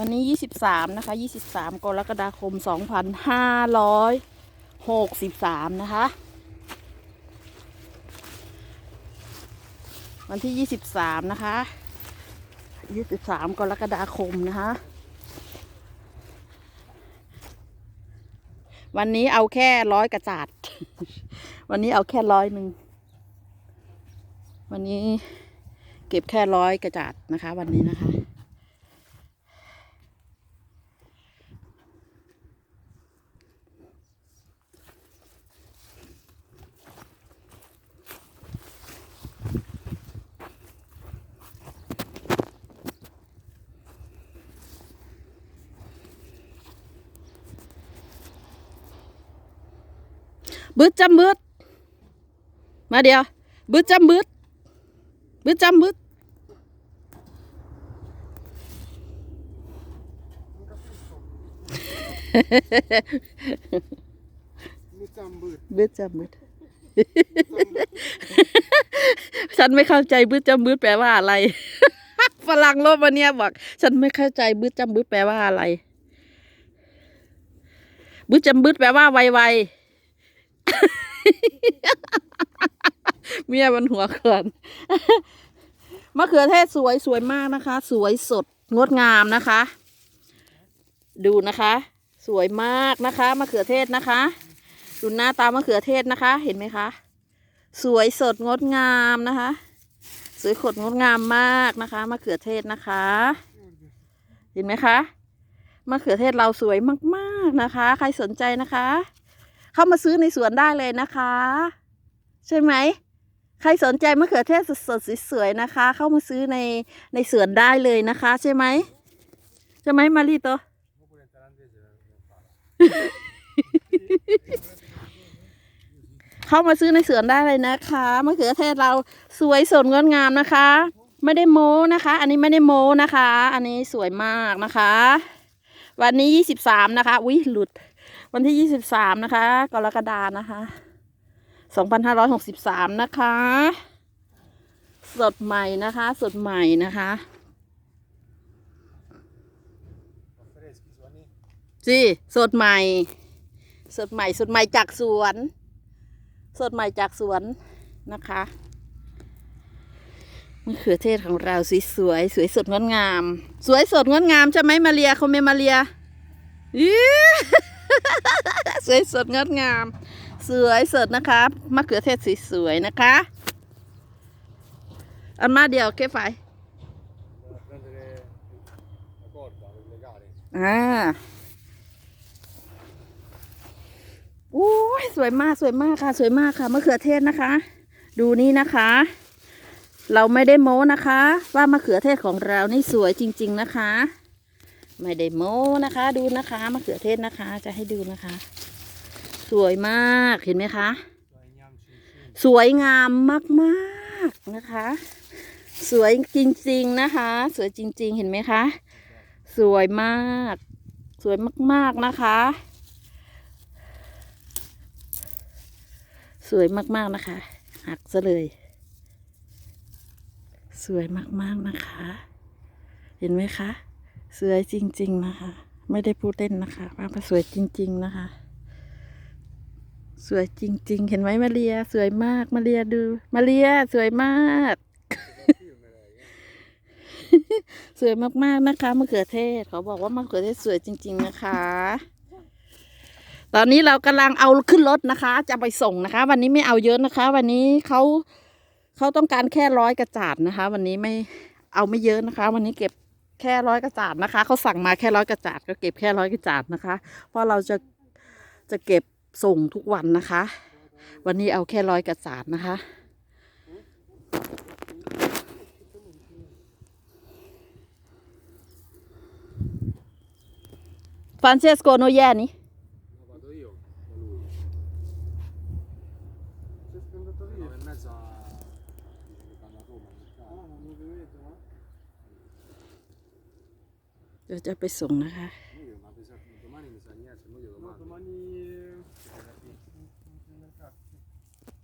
วันนี้ยี่สิบสามนะคะยี่สิบสามกรกฎาคมสองพันห้าร้อยหกสิบสามนะคะ วันที่ยี่สิบสามนะคะยี่สิบสามกรกฎาคมนะคะ วันนี้เอาแค่ร้อยกระจาด วันนี้เอาแค่ร้อยหนึ่ง วันนี้เก็บแค่ร้อยกระจาดนะคะ วันนี้นะคะ บึดจำบึดมาเดียวบึดจำบึดบึดจำบึดไม่จำบืดบึดจำบึดฉันไม่เข้าใจบึดจำบึดแปลว่าอะไรฝรั่งโลกวันเนี้ยบอก ฉันไม่เข้าใจบึดจำบึดแปลว่าอะไรบึดจำบึดแปลว่าไวๆ เมียมันหัวเขินมะเขือเทศสวยสวยมากนะคะ สวยสดงดงามนะคะ ดูนะคะ สวยมากนะคะมะเขือเทศนะคะดูหน้าตามะเขือเทศนะคะ เห็นไหมคะ สวยสดงดงามนะคะ สวยขดงดงามมากนะคะมะเขือเทศนะคะ เห็นไหมคะมะเขือเทศเราสวยมาก ๆนะคะ ใครสนใจนะคะ เข้ามาซื้อในสวนได้เลยนะคะ ใช่ไหมใครสนใจมะเขือเทศสดๆสวยๆนะคะ เข้ามาซื้อในในสวนได้เลยนะคะ ใช่ไหมใช่ไหมมารีโตเข้ามาซื้อในสวนได้เลยนะคะมะเขือเทศเราสวยสดงดงามนะคะ ไม่ได้โม้นะคะ อันนี้ไม่ได้โม้นะคะ อันนี้สวยมากนะคะ วันนี้ยี่สิบสามนะคะอุ้ยหลุด วันที่ยี่สิบสามนะคะกรกฎานะคะสองพันห้าร้อยหกสิบสามนะคะ สดใหม่นะคะ สดใหม่นะคะเฟรสกิสวนนี้สิสดใหม่ สดใหม่ สดใหม่จากสวน สดใหม่จากสวนนะคะมะเขือเทศของเราสวยสวยสวยสดงดงาม สวยสดงดงามใช่ไหมมาเรียคอมเมนต์มาเรียอี๋ สวยสดงดงาม สวยสดนะคะมะเขือเทศสวยนะคะอันมาเดียวเก็บไฟอ่าโอ้ยสวยมากสวยมากค่ะ สวยมากค่ะมะเขือเทศนะคะ ดูนี่นะคะ เราไม่ได้โม้นะคะ ว่ามะเขือเทศของเรานี่สวยจริง ๆ นะคะ ไม่ได้โม้นะคะ ดูนะคะมะเขือเทศนะคะ จะให้ดูนะคะ สวยมากเห็นไหมคะ สวยงามมากๆนะคะ สวยจริงๆนะคะ สวยจริง ๆ เห็นไหมคะ สวยมาก สวยมากๆนะคะ สวยมากๆนะคะ หักซะเลย สวยมากๆนะคะ เห็นไหมคะ สวยจริง ๆ นะคะ ไม่ได้พูดเล่นนะคะว่ามันสวยจริง ๆ นะคะ สวยจริง ๆ เห็นไหมมาเรีย สวยมาก มาเรียดู มาเรียสวยมาก สวยมากๆนะคะมะเขือเทศเขาบอกว่ามะเขือเทศสวยจริง ๆ นะคะ ตอนนี้เรากำลังเอาขึ้นรถนะคะ จะไปส่งนะคะ วันนี้ไม่เอาเยอะนะคะ วันนี้เขาเขาต้องการแค่ร้อยกระจาดนะคะ วันนี้ไม่เอาไม่เยอะนะคะ วันนี้เก็บ แค่ร้อยกระจาดนะคะเขาสั่งมาแค่ร้อยกระจาดก็เก็บแค่ร้อยกระจาดนะคะ เพราะเราจะจะเก็บส่งทุกวันนะคะ วันนี้เอาแค่ร้อยกระจาดนะคะฟรานเชสโกโนแย่นี่ เดี๋ยวจะไปส่งนะคะ